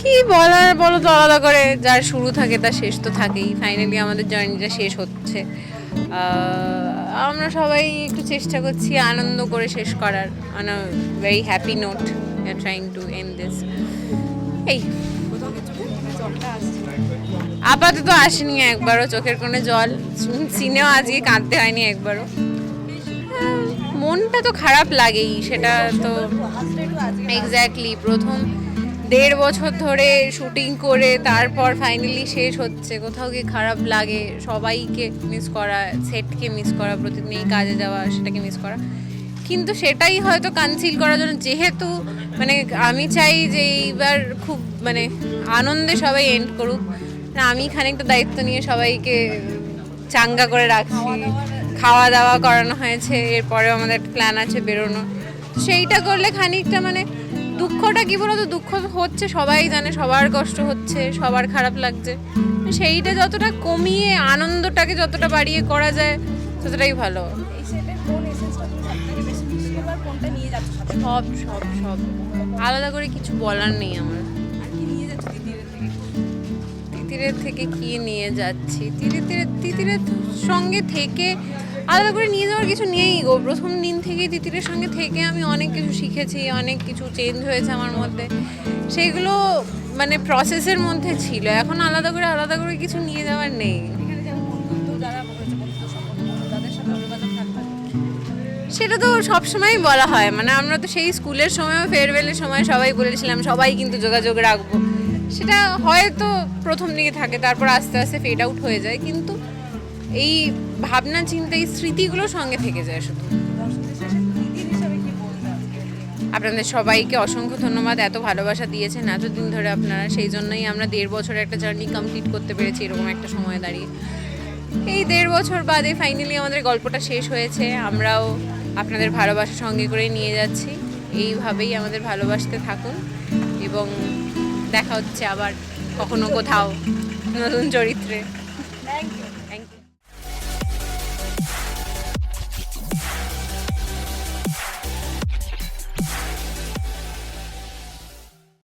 কি বলার বলো তো আলাদা করে যার শুরু থাকে তার শেষ তো থাকেই। ফাইনালি আমাদের জার্নিটা শেষ হচ্ছে। আমরা সবাই একটু চেষ্টা করছি আনন্দ করে শেষ করার। On a very happy note trying to end this এই। আসছে। আপাতত আসেনি একবারও চোখের কোণে জল। সিনেও আজকে কাঁদতে হয়নি একবারও। আহ, মনটা তো খারাপ লাগেই, সেটা তো এক্স্যাক্টলি প্রথম দেড় বছর ধরে শুটিং করে, তারপর ফাইনালি শেষ হচ্ছে। কোথাও গিয়ে খারাপ লাগে, সবাইকে মিস করা সেটকে মিস করা, প্রতিদিন এই কাজে যাওয়া, সেটাকে মিস করা। কিন্তু সেটাই হয়তো কানসিল করার জন্য, যেহেতু মানে আমি চাই যে এইবার খুব মানে আনন্দে সবাই এন্ড করুক। না, আমি খানিকটা দায়িত্ব নিয়ে সবাইকে চাঙ্গা করে রাখছি। খাওয়া দাওয়া করানো হয়েছে এরপরেও আমাদের প্ল্যান আছে বেরোনো। সেইটা করলে খানিকটা মানে দুঃখটা কি বলতো? দুঃখ হচ্ছে সবাই জানে সবার কষ্ট হচ্ছে সবার খারাপ লাগছে। সেইটা যতটা কমিয়ে আনন্দটাকে যতটা বাড়িয়ে করা যায় ততটাই ভালো। সব সব সব। আলাদা করে কিছু বলার নেই আমার। তিতিরের থেকে কি নিয়ে যাচ্ছি? তিতিরের তিতিরের সঙ্গে থেকে আলাদা করে নিয়ে যাওয়ার কিছু নেই গো। প্রথম দিন থেকে তিতিরের সঙ্গে থেকে আমি অনেক কিছু শিখেছি অনেক কিছু চেঞ্জ হয়েছে আমার মধ্যে। সেইগুলো মানে প্রসেসের মধ্যে ছিল। এখন আলাদা করে আলাদা করে কিছু নিয়ে যাওয়ার নেই। সেটা তো সবসময় বলা হয়। মানে আমরা তো সেই স্কুলের সময়ও ফেয়ারওয়েলের সময় সবাই বলেছিলাম সবাই কিন্তু যোগাযোগ রাখব। সেটা হয়তো প্রথম দিকে থাকে তারপর আস্তে আস্তে ফেড আউট হয়ে যায়। কিন্তু এই ভাবনা চিন্তা এই স্মৃতিগুলো সঙ্গে থেকে যায় শুধু। আপনাদের সবাইকে অসংখ্য ধন্যবাদ এত ভালোবাসা দিয়েছেন এতদিন ধরে আপনারা সেই জন্যই আমরা দেড় বছরে একটা জার্নি কমপ্লিট করতে পেরেছি এরকম একটা সময় দাঁড়িয়ে। এই দেড় বছর বাদে ফাইনালি আমাদের গল্পটা শেষ হয়েছে আমরাও আপনাদের ভালোবাসা সঙ্গে করে নিয়ে যাচ্ছি। এইভাবেই আমাদের ভালোবাসতে থাকুন এবং দেখা হচ্ছে আবার কখনো কোথাও নতুন চরিত্রে। Thank you thank you